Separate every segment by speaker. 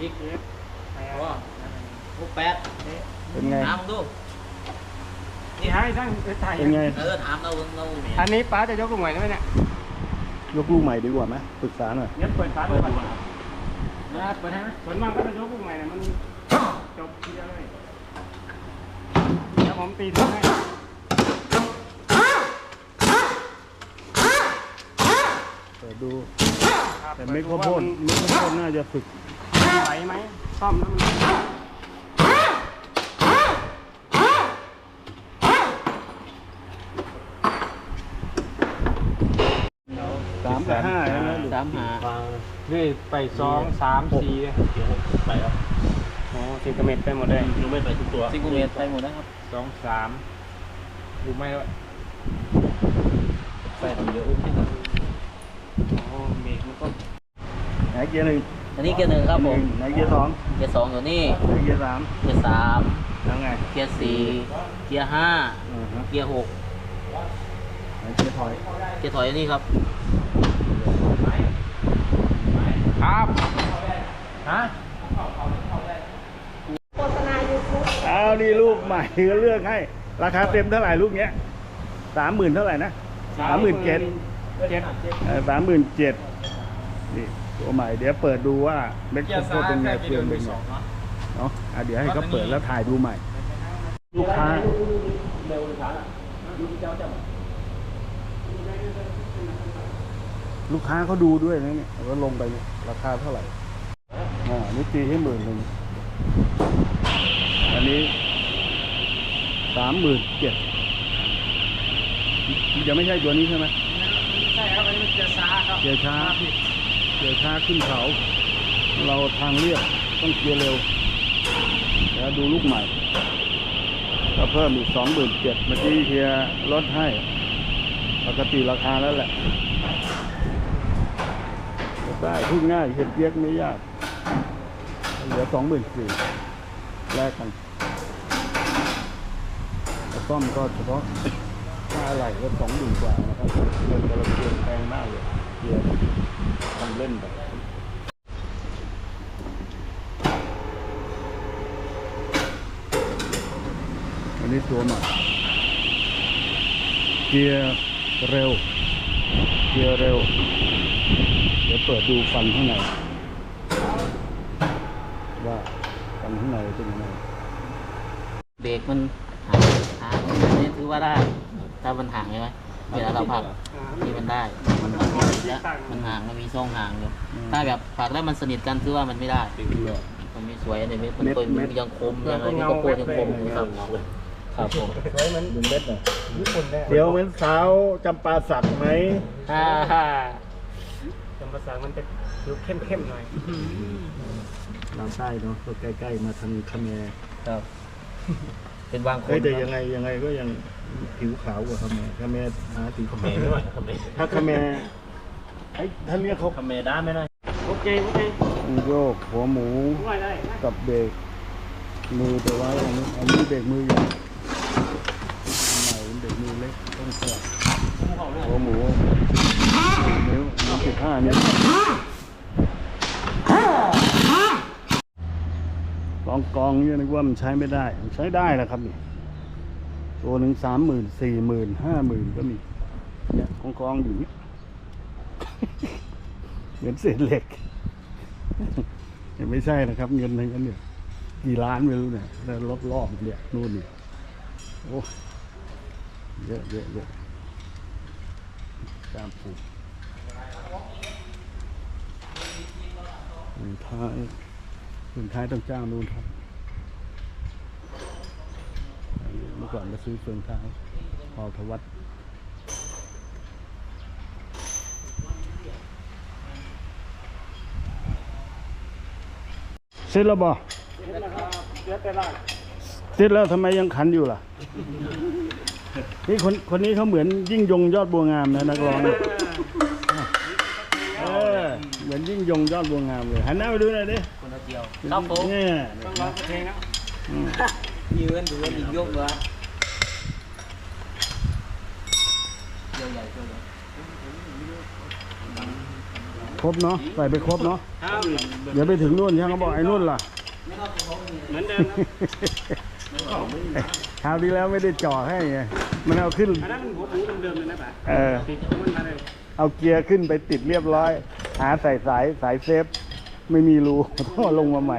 Speaker 1: ยิกยิกว้าหกแปด
Speaker 2: เป็นไง
Speaker 1: ถามมึงดู
Speaker 3: นี่ให้ช่างถ่าย
Speaker 2: เป็นไง
Speaker 1: เออถามเราเรา
Speaker 3: อันนี้ป้าจะยกลูกใหม่ได้ไหมเนี่ย
Speaker 2: ยกลูกใหม่ดีกว่าไหมปรึกษาหน่อย
Speaker 3: เดี๋ยวเปิดฝา
Speaker 1: เปิ
Speaker 3: เปิ
Speaker 1: ด
Speaker 3: ด
Speaker 1: ดูนะเปิดให้ไหม
Speaker 3: ส่วนมากก็จะยกลูกใหม่เนี่ยมันจบทีเดียวเลยเดี๋ยวผมตีทุกให้
Speaker 2: เปิดดู
Speaker 3: ครับ
Speaker 2: แต่ไม่ข้าวโพดไม่ข้าวโพดน่าจะฝึก
Speaker 3: ไหวไหมซ่อมแล้วมัน
Speaker 2: สามกับห้าใช่ไหม
Speaker 1: สามหา
Speaker 3: นี่ไปสองสามสี่
Speaker 1: ไปแล้ว
Speaker 3: โอ้สี่กระเม็ดไปหมดเลย
Speaker 1: ยังไม่ไปทุกตัวซิงเกิลเมตรไปหมดนะครับ
Speaker 3: สองสามดูไม่ด้วย
Speaker 1: ไปถึงเยอะอุ้มนะครับ
Speaker 3: โอ้เมฆมันก็
Speaker 2: ไหนเกียร์หนึ่ง
Speaker 1: อันนี้เกียร์หนึ่งครับผม
Speaker 2: ไหนเกียร์สอง
Speaker 1: เกียร์สองอยู่นี่
Speaker 2: ไหนเกียร์สาม
Speaker 1: เกียร์สาม
Speaker 2: แล้วไง
Speaker 1: เกียร์สี่เกียร์ห้า
Speaker 2: อ่าฮะ
Speaker 1: เกียร์หก
Speaker 2: ไหนเกียร์ถอย
Speaker 1: เกียร์ถอยอยู่นี่ครับ
Speaker 3: ครับฮะ
Speaker 2: เอานี่ลูกใหม่ก็เลือกให้ ราคาเต็มเท่าไหร่ลูกเนี้ยสามหมื่นเท่าไหร่นะสามหมื่นเจ็ด
Speaker 3: เจ็ด
Speaker 2: สามหมื่นเจ็ดนี่ ตัวใหม่เดี๋ยวเปิดดูว่าเม็ดข้าวโพดเป็นไงเปลืองเป็นไงเนาะอะเดี๋ยวให้เขาเปิดแล้วถ่ายดูใหม่ ลูกค้าลูกค้าเขาดูด้วยนะเนี่ยว่าลงไปเนี่ยราคาเท่าไหร่อ่านี่ตีให้หมื่นหนึ่งอันนี้สามหมื่นเจ็ดยังไม่ใช่ตัวนี้ใช่ไหม
Speaker 3: ใช่ครับอันนี้มันจะช้าครับ
Speaker 2: เกียร์ช้าเกียร์ช้าขึ้นเขา เราทางเรียบต้องเกียร์เร็ว แล้วดูลูกใหม่ ก็เพิ่มอีกสองหมื่นเจ็ดเมื่อกี้เฮียลดให้ ปกติราคาแล้วแหละได้พูดง่ายเห็ดเย็กไม่ยาก เหลือสองหมื่นสี่แลกกันแล้วซ่อมก็เฉพาะค่าอะไรก็สองหมื่นกว่านะครับเงินกระเทียมแพงมากเลย กียร์ทำเล่นแบบอันนี้ตัวใหม่เกียร์เร็ว เกียร์เร็ว เดี๋ยวเปิดดูฟันข้างใน ว่าฟันข้างในเป็นยังไง
Speaker 1: เบรกมันหางหางอันนี้ถือว่าได้ถ้ามันห่างใช่ไหม เวลาเราผลักนี่มันได้มันมันมีแล้วมันห่างมันมีช่องห่างอยู่
Speaker 2: อืม
Speaker 1: ถ้าแบบผลักแล้วมันสนิทกันถือว่ามันไม่ได้ มันไม่สวยอันนี้มัน
Speaker 2: เม็ด
Speaker 1: เป็น
Speaker 2: เม็ด
Speaker 1: ยังคมยังอะไรนี่ก็โคตรยังคมอยู่ครับครับผม
Speaker 3: สวยเหมือน
Speaker 2: ดึงเม็ดหน่อย
Speaker 3: ญี่ปุ่นเลย
Speaker 2: เดี๋ยวเหมือนสาวจำปาสักไหม
Speaker 1: ฮ่าฮ่า
Speaker 3: จำภาษามันจะดูเข้มๆหน่อย
Speaker 2: ทางใต้เนาะก็ใกล้ๆมาทางคาเมร
Speaker 1: ครับ เป็นบางคน
Speaker 2: เฮ้ยแต่ยังไงยังไงก็ยังผิวขาวกว่าคาเมรคาเมรหาสีขาวถ้าคาเมรไอ้ท่านเรียกเขา
Speaker 1: คาเมด้าไม่ได้
Speaker 3: โอเคโอเค
Speaker 2: โยกหัวหมู
Speaker 3: ช่วยได้นะ
Speaker 2: กับเบรกมือไปไว้อันนี้อันนี้เบรกมือใหญ่อันไหนเบรกมือเล็กต้องสลับหัวหมูนิ้วนิ้วสิบห้านิ้ว กองเนี่ยนึกว่ามันใช้ไม่ได้มันใช้ได้แหละครับนี่ตัวหนึ่งสามหมื่นสี่หมื่นห้าหมื่นก็มีเนี่ยกองกองอยู่เนี่ยเหมือนเศษเหล็กยังไม่ใช่นะครับ เงินทั้งนั้นเนี่ยกี่ล้านไม่รู้เนี่ยแล้วรอบๆเนี่ยนู่นนี่โอ้เยอะเยอะเยอะตามผูกท้ายถึงท้ายต้องจ้างนู่นครับอันนี้เมื่อ ก่อนมาซื้อเฟืองท้ายพอทวัดเสร็จแล้วบ่
Speaker 3: เดี๋ยวแต่ละ
Speaker 2: เสร็จแล้วทำไมยังขันอยู่ล่ะ นี่คนคนนี้เขาเหมือนยิ่งยงยอดบัวงามนะนักร้องเนี่ยเออเหมือนยิ่งยงยอดบัวงามเลยหันหน้าไปดูหน่อยดิ
Speaker 1: คนละเดียวครับผม
Speaker 2: เนี่ย
Speaker 3: ต้องร้องเพลงนะ
Speaker 2: อืม
Speaker 1: ยืนดูอีกยกเหรอ เดียวใหญ่เดียวใหญ่
Speaker 2: ครบเนาะใส่ไปครบเนาะ
Speaker 3: ครับ
Speaker 2: เดี๋ยวไปถึงนู่นช่างเขาบอกไอ้นู่นล่ะ
Speaker 1: ไม่ต้องเขามี
Speaker 3: เหมือนเดิมครับ
Speaker 2: คราวที่แล้วไม่ได้จ่อให้ไงมันเอาขึ้น
Speaker 3: อันนั้นมันหัวหมูเดิมๆเลยนะป่ะ
Speaker 2: เออ
Speaker 3: ติดมันมาเลย
Speaker 2: เอาเกียร์ขึ้นไปติดเรียบร้อย หาใส่สายสายเซฟ ไม่มีรูต้องเอาลงมาใหม่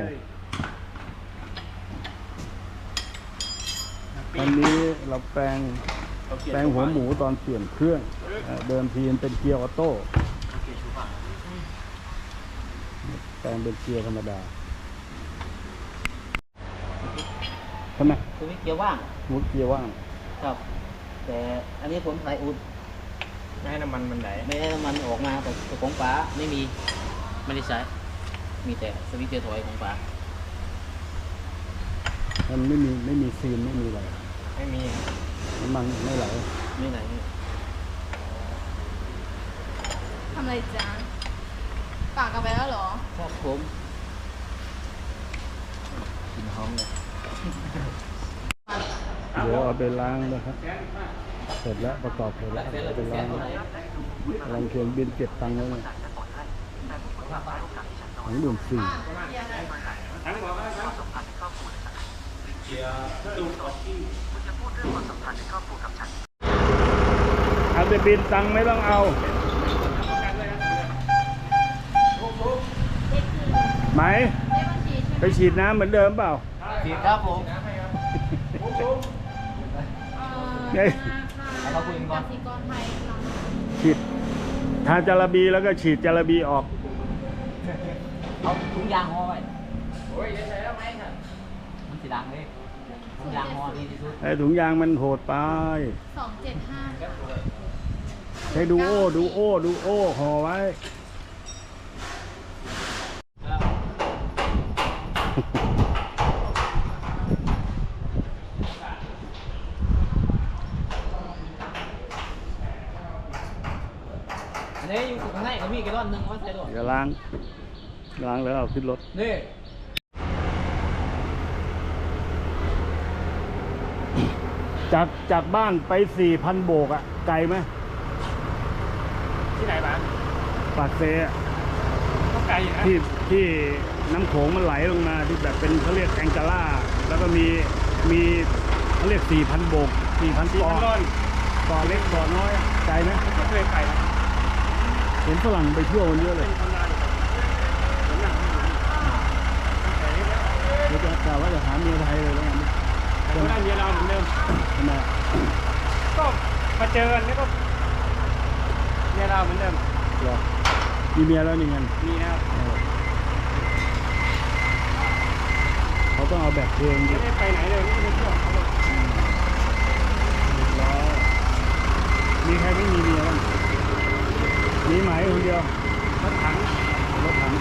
Speaker 2: ตอนนี้เราแปลง แปลงหัวหมูตอนเปลี่ยนเครื่องเอ่อเดิมทีมันเป็นเกียร์ออโต้แปลงเป็นเกียร์ธรรมดาใช่ไหม
Speaker 1: คือวิเกียร์ว่าง
Speaker 2: หมุดเกียร์ว่าง
Speaker 1: ครับ แต่อันนี้ผมใส่อุด
Speaker 3: ไม่ให้น้ำมันมันไหล
Speaker 1: ไม่ได้น้ำมันออกมาแต่ของป๋าไม่มีไม่ได้ใช้ มีแต่สวิตช์เกียร์ถอยของป๋า
Speaker 2: มันไม่มีไม่มีซีนไม่มีอะไร
Speaker 3: ไม่มี
Speaker 2: น้ำมันไม่ไหล
Speaker 1: ไม่ไหน
Speaker 4: ทำอะไรจ๊ะปากกันไปแล้วเหรอ
Speaker 1: ครับผมกินหอมเลย
Speaker 2: เดี๋ยวเอาไปล้างนะครับเสร็จแล้วประกอบเสร็จแล้ว
Speaker 1: เสร็จแล้
Speaker 2: เอา
Speaker 1: ว
Speaker 2: ไป
Speaker 1: แส
Speaker 2: ล้านง
Speaker 1: เท่าไหร่
Speaker 2: ลองเขียนบินเก็บตังค์ไว้เลยสองหมื่นสี่
Speaker 3: ทั้ งหมดว่าครับ
Speaker 2: เอาแต่บินตังค์ไม่ต้องเอาไหม
Speaker 4: ได้บัญชีใช่ไหม
Speaker 2: ไปฉีดน้ำเหมือนเดิมเปล่า
Speaker 1: ผิดครับผม
Speaker 4: เอ
Speaker 2: เฮ้
Speaker 4: อยธนาคาร
Speaker 1: เราคุยกันก่อน
Speaker 4: กสิกรไทยเรา
Speaker 2: ฉีดทาจาระบีแล้วก็ฉีดจาระบีออก
Speaker 1: เอาถุงยางห่อไว้โอ้ยใช้แล้วไหมครับมันสีดังเลยถุง ยางห่อดีที่สุด
Speaker 2: ไอ้ถุงยางมันโหดไป
Speaker 4: สองเจ็ดห้า
Speaker 2: ใช้ดูโอดูโอดูโอห่อไว้
Speaker 1: อันนี้อยู่ข้างในก็มีกระดอนหนึ่งว่าใส่ด้วย
Speaker 2: เดี๋ยวล้าง ล้างแล้วเอาขึ้นรถ
Speaker 1: นี่
Speaker 2: จากจากบ้านไปสี่พันโบกอะไกลไหม
Speaker 3: ที่ไหนบ้าง
Speaker 2: ปากเซอะ
Speaker 3: ก็ไกลอยู่นะ
Speaker 2: ที่ที่น้ำโขงมันไหลลงมาที่แบบเป็นเขาเรียกแองกาล่า แล้วก็มีมีเขาเรียกสี่พันโบกสี่พัน
Speaker 3: ที่
Speaker 2: ปอ
Speaker 3: มันร้อน
Speaker 2: ต่อเล็กต่อน้อยอะไกลไหม
Speaker 3: ก็เคยไปนะ
Speaker 2: เห็นฝรั่งไปเที่ยวกันเยอะเลย
Speaker 3: เป็นธรรมดาเลยผมนั่งแต่นี่แล้ว
Speaker 2: เดี๋ยวจะกล่าวว่าจะหาเมียไทยเลยแล้วกัน
Speaker 3: แต่ก็ได้เมียเราเหมือนเดิม
Speaker 2: ทำไม
Speaker 3: ก็มาเจอกันแล้วก็เมียเราเหมือนเดิม
Speaker 2: เหรอมีเมียแล้วนี่เงิน
Speaker 3: มีนะครับ
Speaker 2: เออเขาต้องเอาแบบเพลงดิ
Speaker 3: ไม่ได้ไปไหนเลยไม่ได้เที่ยวเขาเลย
Speaker 2: เรียบร้อยมีใครไม่มีเมียบ้างมีไหมคนเดียว
Speaker 3: รถถัง
Speaker 2: รถถัง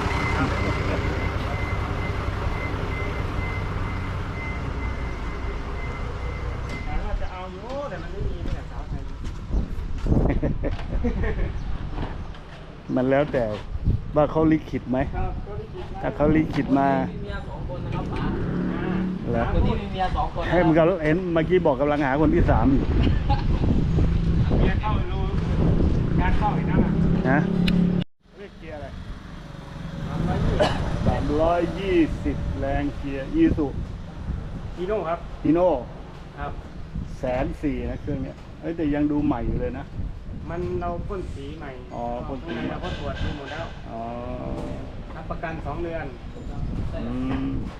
Speaker 3: แต่ว่าจะเอาอยู่แต่มันไม่มีไม่แต่สาวไทย
Speaker 2: มันแล้วแต่ว่าเขาลิขิตไหม
Speaker 3: ครับก็ได้คิด
Speaker 2: ถ้าเขาลิขิตมา
Speaker 1: มีเมียสองคนนะครับป๋า
Speaker 2: แล้ว
Speaker 1: คนนี้มีเมียสองคน
Speaker 2: ให้มันก็เห็นเมื่อกี้บอกกำลังหาคนที่สามอยู่
Speaker 3: เมียเข้ารู้งานเข้าอีกนะ
Speaker 2: นะเรียกเกียร์อะไรสามร้อยยี่สิบแรงเกียร์อีสุ
Speaker 3: ฮีโน่ครับ
Speaker 2: ฮิโน่
Speaker 3: ครับ
Speaker 2: แสนสี่นะเครื่องเนี้ยเอ้ยแต่ยังดูใหม่อยู่เลยนะ
Speaker 3: มันเราพ่นสีใหม่
Speaker 2: อ๋อพ่นสี
Speaker 3: ข้างในเราก็ตรวจดูหมดแล้ว
Speaker 2: อ๋อ
Speaker 3: รับประกันสองเดือน
Speaker 2: อืม